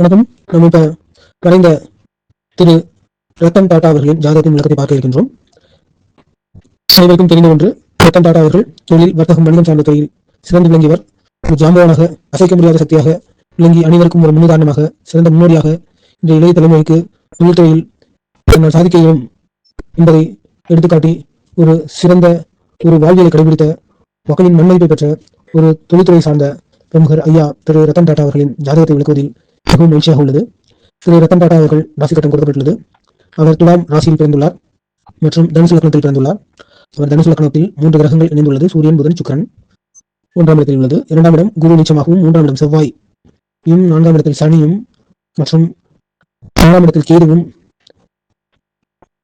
வணக்கம். நம்ம இப்ப மறைந்த திரு ரத்தன் டாடா அவர்களின் ஜாதகத்தின் விளக்கத்தை பார்க்க இருக்கின்றோம். அனைவருக்கும் தெரிந்த ஒன்று ரத்தன் டாடா அவர்கள் தொழில் வர்த்தகம் வணிகம் சார்ந்த துறையில் சிறந்து விளங்கியவர். ஒரு ஜாம்பவானாக அசைக்க முடியாத சக்தியாக விளங்கி அனைவருக்கும் ஒரு முன்னுதாரணமாக சிறந்த முன்னோடியாக இந்த இளைய தலைமுறைக்கு தொழில்துறையில் தன்னால் சாதிக்க இயலும் என்பதை எடுத்துக்காட்டி ஒரு சிறந்த ஒரு வாழ்வியலை கடைபிடித்த மக்களின் நன்மதிப்பை பெற்ற ஒரு தொழில்துறை சார்ந்த பிரமுகர் ஐயா திரு ரத்தன் டாடா அவர்களின் ஜாதகத்தை விளக்குவதில் மிகவும் மகிழ்ச்சியாக உள்ளது. திரு ரத்தன் டாடா அவர்கள் ராசி கட்டம் கொடுக்கப்பட்டுள்ளது. அவர் துலாம் ராசியில் பிறந்துள்ளார் மற்றும் தனுசு லக்னத்தில் பிறந்துள்ளார். அவர் தனுசு லக்னத்தில் மூன்று கிரகங்கள் இணைந்துள்ளது. சூரியன் புதன் சுக்கரன் ஒன்றாம் இடத்தில் உள்ளது. இரண்டாம் இடம் குரு நீச்சமாகவும் மூன்றாம் இடம் செவ்வாய். இன்னும் நான்காம் இடத்தில் சனியும் மற்றும் ஆறாம் இடத்தில் கேதுவும்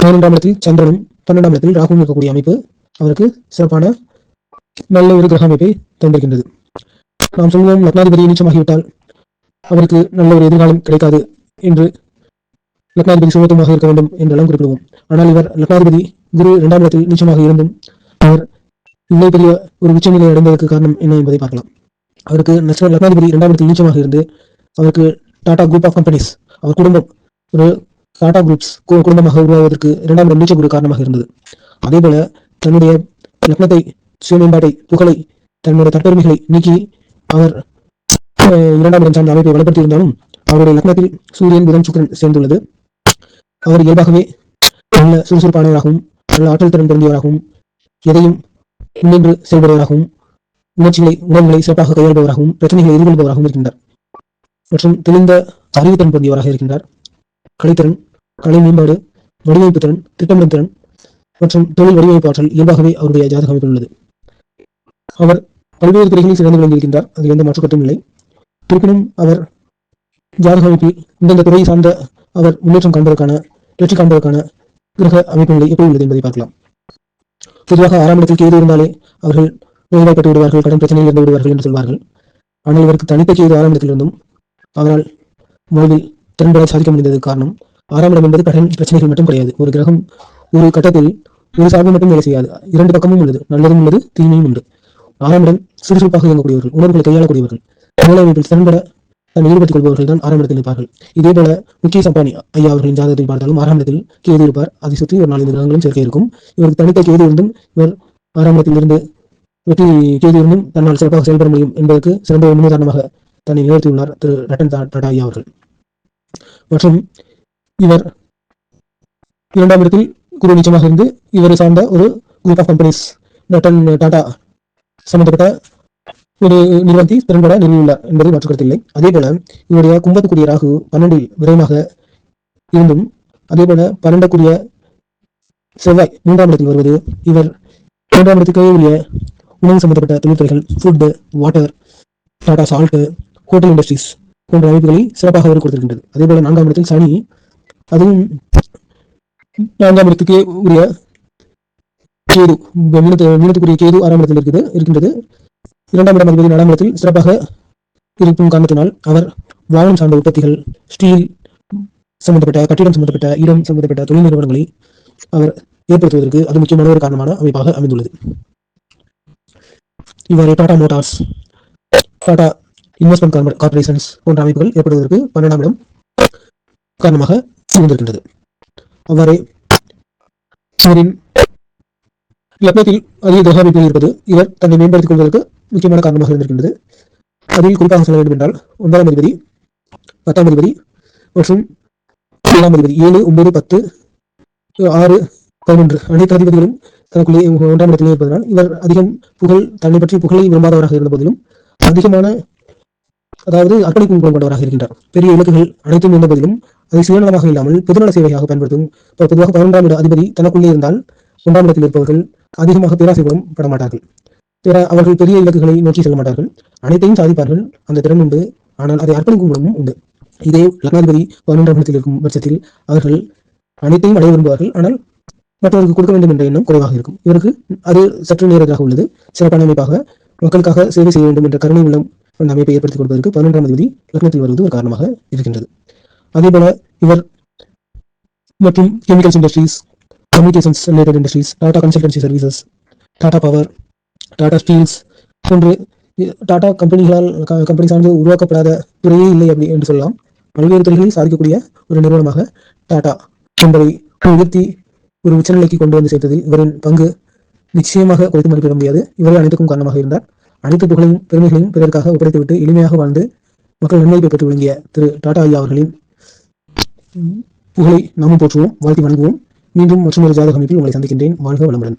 பதினொன்றாம் இடத்தில் சந்திரனும் பன்னெண்டாம் இடத்தில் ராகுவும் இருக்கக்கூடிய அமைப்பு அவருக்கு சிறப்பான நல்ல ஒரு கிரக அமைப்பை தந்திருக்கின்றது. நாம் சொல்வோம் லக்னாதிபதி நீச்சமாகிவிட்டால் அவருக்கு நல்ல ஒரு எதிர்காலம் கிடைக்காது என்று லக்னாதிபதி சுமத்துமாக இருக்க வேண்டும் என்றெல்லாம் குறிப்பிடுவோம். ஆனால் இவர் லக்னாதிபதி குரு இரண்டாம் இடத்தில் நீச்சமாக இருந்தும் அவர் இவ்வளவு பெரிய ஒரு உச்சநிலை அடைந்ததற்கு காரணம் என்ன என்பதை பார்க்கலாம். அவருக்கு நஷ்ட லக்னாதிபதி இரண்டாம் இடத்தில் நீச்சமாக இருந்து அவருக்கு டாடா குரூப் ஆஃப் கம்பெனிஸ் அவர் குடும்பம் ஒரு டாடா குரூப்ஸ் குடும்பமாக உருவாவதற்கு இரண்டாம் இடம் நீச்ச குரு காரணமாக இருந்தது. அதே போல தன்னுடைய லக்னத்தை சுயமேம்பாட்டை புகழை தன்னுடைய தற்பெருமைகளை நீக்கி அவர் இரண்டாம் இடம் சார்ந்த அமைப்பை வலுப்படுத்தி இருந்தாலும் அவருடைய லக்னத்தில் சூரியன் புதன் சுக்கரன் சேர்ந்துள்ளது. அவர் இயல்பாகவே நல்ல சுறுசுறுப்பானவராகவும் நல்ல ஆற்றல் திறன் பொருந்தியவராகவும் எதையும் முன்னின்று செயல்படுவதாகவும் உணர்ச்சிகளை உணர்வுகளை சிறப்பாக கையாள்பவராகவும் பிரச்சனைகளை எதிர்கொள்பவராகவும் இருக்கின்றார். மற்றும் தெளிந்த அறிவுத்திறன் பொருந்தியவராக இருக்கின்றார். கலைத்திறன் கலை மேம்பாடு வடிவமைப்பு திறன் திட்டமிடும் திறன் மற்றும் தொழில் வடிவமைப்பு ஆற்றல் இயல்பாகவே அவருடைய ஜாதக அமைப்பில் உள்ளது. அவர் பல்வேறு துறைகளில் சிறந்து விளங்கியிருக்கின்றார். அதில் எந்த மாற்றுக்கட்டும் இல்லை. இருப்பினும் அவர் ஜாதக அமைப்பில் இந்தந்த துறை சார்ந்த அவர் முன்னேற்றம் காண்பதற்கான வெற்றி காண்பதற்கான கிரக அமைப்பு நிலை எப்படி உள்ளது என்பதை பார்க்கலாம். பொதுவாக ஆறாம் இடத்தில் கேது இருந்தாலே அவர்கள் நோய்வாய்ப்பட்டு விடுவார்கள் கடன் பிரச்சனையில் இருந்து விடுவார்கள் என்று சொல்வார்கள். ஆனால் இவருக்கு தனித்த கேது ஆறாம் இடத்தில் இருந்தும் அவரால் வாழ்வில் திறன்பட சாதிக்க முடிந்தது காரணம் ஆறாம் இடம் என்பது கடன் பிரச்சனைகள் மட்டும் கிடையாது. ஒரு கிரகம் ஒரு கட்டத்தில் ஒரு சார்பு மட்டும் வேலை செய்யாது. இரண்டு பக்கமும் உள்ளது. நல்லதும் உள்ளது தீமையும் உண்டு. ஆறாம் இடம் சுறுசுறுப்பாக இயங்கக்கூடியவர்கள் உணர்வுகளை கையாளக்கூடியவர்கள். மூளை அமைப்பில் திறன்பட தன்னை ஈடுபடுத்திக் கொள்பவர்கள் தான் ஆறாம் இடத்தில் இருப்பார்கள் இதே போல முக்கிய சம்பானி ஐயா அவர்களின் ஜாதகத்தை பார்த்தாலும் ஆறாம் இடத்தில் கேது இருப்பார். அதை சுற்றி ஒரு நாலு கிரகங்களும் சேர்க்கை இருக்கும். இவருக்கு தனித்த கேது இருந்தும் இவர் ஆறாம் இருந்து வெற்றி கேது இருந்தும் தன்னால் சிறப்பாக செயல்பட முடியும் என்பதற்கு சிறந்த ஒரு முன்னுதாரணமாக தன்னை நிகழ்த்தியுள்ளார் திரு ரட்டன் டாடா ஐயா அவர்கள். மற்றும் இவர் இரண்டாம் இடத்தில் குரு நிச்சயமாக இருந்து இவரை சார்ந்த ஒரு group of companies Ratan Tata சம்பந்தப்பட்ட ஒரு நிறுவனத்தை திறன்பட நிறுவியுள்ளார் என்பதை மாற்று கருத்தில்லை அதே போல இவருடைய கும்பத்துக்குரிய ராகு பன்னெண்டில் விரைவாக இருந்தும் அதே போல பன்னெண்டுக்குரிய செவ்வாய் மூன்றாம் இடத்தில் வருவது இவர் மூன்றாம் இடத்துக்கு உரிய உணவு சம்பந்தப்பட்ட தொழில்துறைகள் food water Tata salt hotel industries போன்ற அமைப்புகளை சிறப்பாக அவர் கொடுத்திருக்கின்றது. அதே போல நான்காம் இடத்தில் சனி அதுவும் நான்காம் இடத்துக்கே உரிய கேது மீனத்துக்குரிய கேது ஆறாம் இடத்தில் இருக்குது இருக்கின்றது. இரண்டாம் இடம் அதிபதி நாலாம் இடத்தில் சிறப்பாக இருக்கும் காரணத்தினால் அவர் வாகனம் சார்ந்த உற்பத்திகள் ஸ்டீல் சம்பந்தப்பட்ட கட்டிடம் சம்பந்தப்பட்ட இடம் சம்பந்தப்பட்ட தொழில் நிறுவனங்களை அவர் ஏற்படுத்துவதற்கு அது முக்கியமான ஒரு காரணமான அமைப்பாக அமைந்துள்ளது. இவ்வாறு Tata motors Tata investment corporations போன்ற அமைப்புகள் ஏற்படுவதற்கு பன்னெண்டாம் இடம் காரணமாக இருந்திருக்கின்றது. அவ்வாறே இவரின் லக்னத்தில் அதிக கிரக அமைப்புகள் இருப்பது இவர் தன்னை மேம்படுத்திக் கொள்வதற்கு முக்கியமான காரணமாக இருந்திருக்கின்றது. அதில் குறிப்பாக சொல்ல வேண்டும் என்றால் ஒன்பதாம் அதிபதி பத்தாம் அதிபதி மற்றும் ஏழாம் அதிபதி ஏழு ஒன்பது பத்து ஆறு பதினொன்று அனைத்து அதிபதிகளும் தனக்குள்ளே ஒன்றாம் இடத்திலே இருப்பதனால் இவர் அதிகம் புகழ் தன்னை பற்றி புகழை விரும்பாதவராக இருந்த போதிலும் அதிகமான அதாவது அர்ப்பணிப்பு குணம் கொண்டவராக இருக்கின்றார். பெரிய இலக்குகள் அனைத்தும் இருந்த போதிலும் அதை சுயநலமாக இல்லாமல் பொதுநல சேவையாக பயன்படுத்தும் பொதுவாக பதினொன்றாம் இட அதிபதி தனக்குள்ளே இருந்தால் ஒன்றாம் இடத்தில் இருப்பவர்கள் அதிகமாக பேராசைப்படும் பட மாட்டார்கள் பிற அவர்கள் பெரிய இலக்குகளை நோக்கி செல்ல மாட்டார்கள். அனைத்தையும் சாதிப்பார்கள். அந்த திறன் உண்டு. ஆனால் அதை அர்ப்பணிக்கும் குணமும் உண்டு. இதே லக்னாதிபதி பதினொன்றாம் இடத்தில் இருக்கும் பட்சத்தில் அவர்கள் அனைத்தையும் அடைய விரும்புவார்கள். ஆனால் மற்றவருக்கு கொடுக்க வேண்டும் என்ற எண்ணம் குறைவாக இருக்கும். இவருக்கு அது சற்று நேரடியாக உள்ளது. சிறப்பான அமைப்பாக மக்களுக்காக சேவை செய்ய வேண்டும் என்ற கருணை உள்ளம் அந்த அமைப்பை ஏற்படுத்திக் கொடுப்பதற்கு பதினொன்றாம் அதிபதி லக்னத்தில் வருவது ஒரு காரணமாக இருக்கின்றது. அதே போல இவர் மற்றும் chemicals industries communications related industries Tata consultancy services Tata power Tata steels போன்று டாடா கம்பெனிகளால் கம்பெனி சார்ந்து உருவாக்கப்படாத துறையே இல்லை அப்படி என்று சொல்லலாம். பல்வேறு துறைகளில் சாதிக்கக்கூடிய ஒரு நிறுவனமாக டாடா என்பதை உயர்த்தி ஒரு உச்சநிலைக்கு கொண்டு வந்து சேர்த்ததில் இவரின் பங்கு நிச்சயமாக குறைத்து மதிப்பிட முடியாது. இவரே அனைத்துக்கும் காரணமாக இருந்தார். அனைத்து புகழையும் பெருமைகளையும் பிறருக்காக ஒப்படைத்துவிட்டு எளிமையாக வாழ்ந்து மக்கள் நன்மதிப்பை பெற்று விளங்கிய திரு டாடா ஐயா அவர்களின் புகழை நாமும் போற்றுவோம் வாழ்த்தி வணங்குவோம். மீண்டும் மற்றொரு ஜாதக அமைப்பில் உங்களை சந்திக்கின்றேன். வாழ்க வளமுடன்.